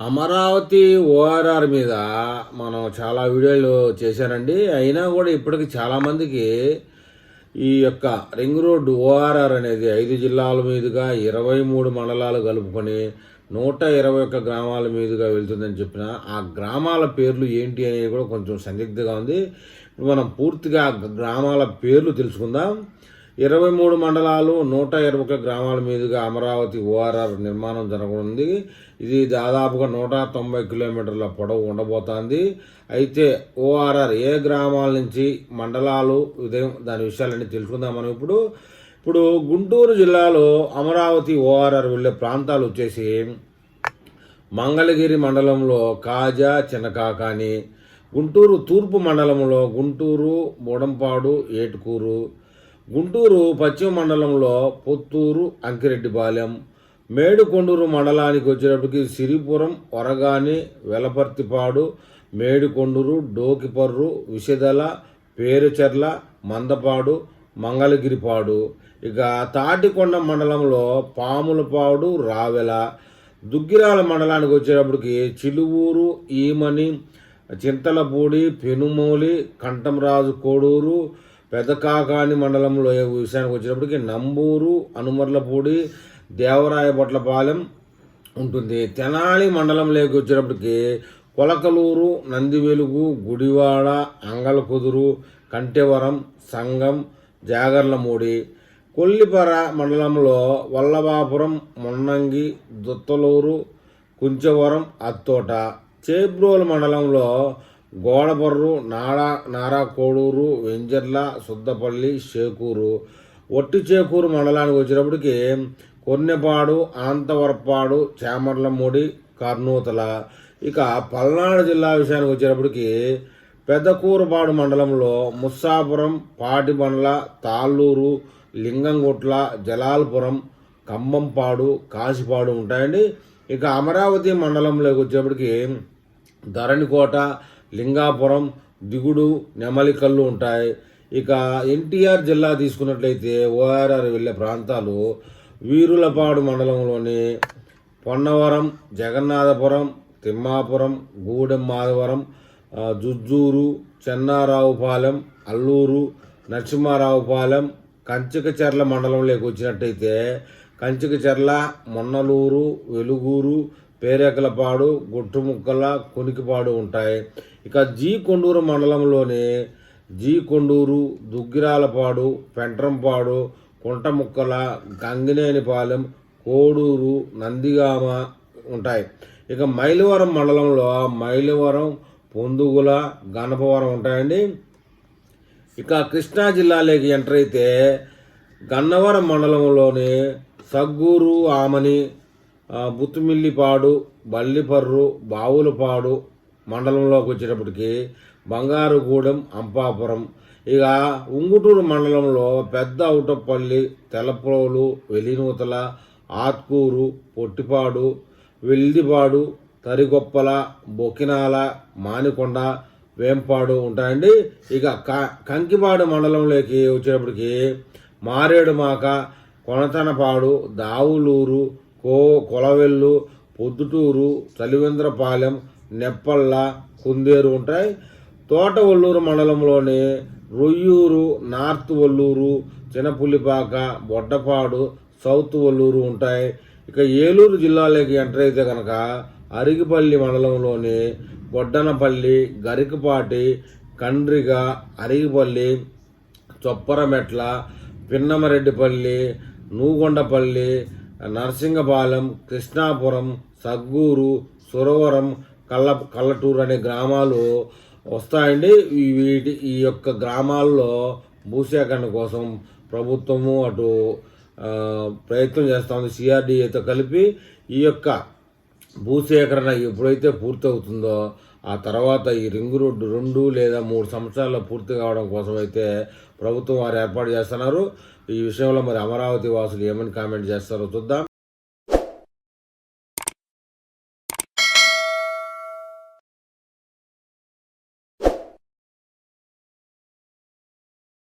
Amaravati ORR మీద మనం చాలా వీడియోలు చేశానండి. అయినా కూడా ఇప్పటికి చాలామందికి ఈ యొక్క రింగ్ రోడ్డు ఓఆర్ఆర్ అనేది ఐదు జిల్లాల మీదుగా ఇరవై మూడు మండలాలు కలుపుకొని నూట ఇరవై ఒక్క గ్రామాల మీదుగా వెళ్తుందని చెప్పిన ఆ గ్రామాల పేర్లు ఏంటి అనేది కూడా కొంచెం సందిగ్ధంగా ఉంది. ఇప్పుడు మనం పూర్తిగా గ్రామాల పేర్లు తెలుసుకుందాం. ఇరవై మూడు మండలాలు నూట ఇరవై ఒక గ్రామాల మీదుగా అమరావతి ఓఆర్ఆర్ నిర్మాణం జరగనుంది. ఇది దాదాపుగా నూట తొంభై కిలోమీటర్ల పొడవు ఉండబోతోంది. అయితే ఓఆర్ఆర్ ఏ గ్రామాల నుంచి మండలాలు ఉదయం దాని విషయాలన్నీ తెలుసుకుందాం మనం ఇప్పుడు. ఇప్పుడు గుంటూరు జిల్లాలో అమరావతి ఓఆర్ఆర్ వెళ్ళే ప్రాంతాలు వచ్చేసి మంగళగిరి మండలంలో కాజా చిన్నకాకాని గుంటూరు తూర్పు మండలంలో గుంటూరు బోడంపాడు ఏటుకూరు గుంటూరు పశ్చిమ మండలంలో పుత్తూరు అంకిరెడ్డిపాలెం మేడుకొండూరు మండలానికి వచ్చేటప్పటికి సిరిపురం వరగాని వెలపర్తిపాడు మేడుకొండూరు డోకిపర్రు విషదల పేరుచెర్ల మందపాడు మంగళగిరిపాడు. ఇక తాటికొండ మండలంలో పాములపాడు రావెల దుగ్గిరాల మండలానికి వచ్చేటప్పటికి చిలువూరు ఈమని చింతలపూడి పెనుమూలి కంఠంరాజు కోడూరు పెదకాకాని మండలంలో విషయానికి వచ్చినప్పటికీ నంబూరు అనుమర్లపూడి దేవరాయపట్లపాలెం ఉంటుంది. తెనాలి మండలంలోకి వచ్చేటప్పటికి కొలకలూరు నందివెలుగు గుడివాడ అంగలకుదురు కంటెవరం సంగం జాగర్లమూడి కొల్లిపర మండలంలో వల్లభాపురం మొన్నంగి దుత్తలూరు కుంచవరం అత్తోట చేబ్రోలు మండలంలో గోడబర్రు నాడా నారా కోడూరు వెంజర్ల సుద్దపల్లి చేకూరు. ఒట్టి చేకూరు మండలానికి వచ్చేటప్పటికి కొన్నెపాడు ఆంతవరపాడు చామర్లమూడి కర్నూతల. ఇక పల్నాడు జిల్లా విషయానికి వచ్చేటప్పటికి పెద్దకూరుపాడు మండలంలో ముస్సాపురం పాటిబండ్ల తాళ్ళూరు లింగంగుట్ల జలాల్పురం కంబంపాడు కాశీపాడు ఉంటాయండి. ఇక అమరావతి మండలంలోకి వచ్చేప్పటికి ధరణికోట లింగాపురం దిగుడు నెమలికల్లు ఉంటాయి. ఇక ఎన్టీఆర్ జిల్లా తీసుకున్నట్లయితే ఓఆర్ఆర్ వెళ్ళే ప్రాంతాలు వీరులపాడు మండలంలోని పొన్నవరం జగన్నాథపురం తిమ్మాపురం గూడెం మాధవరం జుజ్జూరు చెన్నారావుపాలెం అల్లూరు నరసింహారావుపాలెం కంచికచెర్ల మండలంలోకి వచ్చినట్టయితే కంచికచెర్ల మొన్నలూరు వెలుగూరు పేరెకలపాడు గుట్టుముక్కల కునికిపాడు ఉంటాయి. ఇక జీ కొండూరు మండలంలోని జీ కొండూరు దుగ్గిరాలపాడు పెంట్రంపాడు కుంటముక్కల గంగినేనిపాలెం కోడూరు నందిగామ ఉంటాయి. ఇక మైలవరం మండలంలో మైలవరం పొందుగుల గణపవరం ఉంటాయండి. ఇక కృష్ణా జిల్లాలోకి ఎంటర్ అయితే గన్నవరం మండలంలోని సగ్గూరు ఆమని బుత్తుమిల్లిపాడు బల్లిపర్రు బావులపాడు మండలంలోకి వచ్చేటప్పటికి బంగారుగూడెం అంపాపురం. ఇక ఉంగుటూరు మండలంలో పెద్ద ఔటపల్లి తెలప్రోలు వెలినూతల ఆత్కూరు పొట్టిపాడు వెల్దిపాడు తరిగొప్పల బొకినాల మానికొండ వేంపాడు ఉంటాయండి. ఇక క- కంకిపాడు మండలంలోకి వచ్చేటప్పటికి మారేడుమాక కొనతనపాడు దావులూరు కో కొలవెల్లు పొద్దుటూరు చలివేంద్రపాలెం నెప్పళ్ళ కుందేరు ఉంటాయి. తోట ఒల్లూరు మండలంలోని రొయ్యూరు నార్త్ ఒల్లూరు చిన్నపుల్లిపాక బొడ్డపాడు సౌత్ ఒల్లూరు ఉంటాయి. ఇక ఏలూరు జిల్లాలోకి ఎంటర్ అయితే కనుక అరిగిపల్లి మండలంలోని బొడ్డనపల్లి గరికపాటి కండ్రిగ అరిగిపల్లి చొప్పరమెట్ల పిన్నమరెడ్డిపల్లి నూగొండపల్లి నరసింగపాలెం కృష్ణాపురం సగ్గూరు సురవరం కల్ల కల్లటూరు అనే గ్రామాలు వస్తాయండి. వీటి ఈ యొక్క గ్రామాల్లో భూసేకరణ కోసం ప్రభుత్వము అటు ప్రయత్నం చేస్తుంది సిఆర్డీఏతో కలిపి. ఈ యొక్క భూసేకరణ ఎప్పుడైతే పూర్తవుతుందో ఆ తర్వాత ఈ రింగ్ రోడ్డు రెండు లేదా మూడు సంవత్సరాల్లో పూర్తి కావడం కోసం అయితే ప్రభుత్వం వారు ఏర్పాటు చేస్తున్నారు. ఈ విషయంలో మరి అమరావతి వాసులు ఏమని కామెంట్ చేస్తారో చూద్దాం.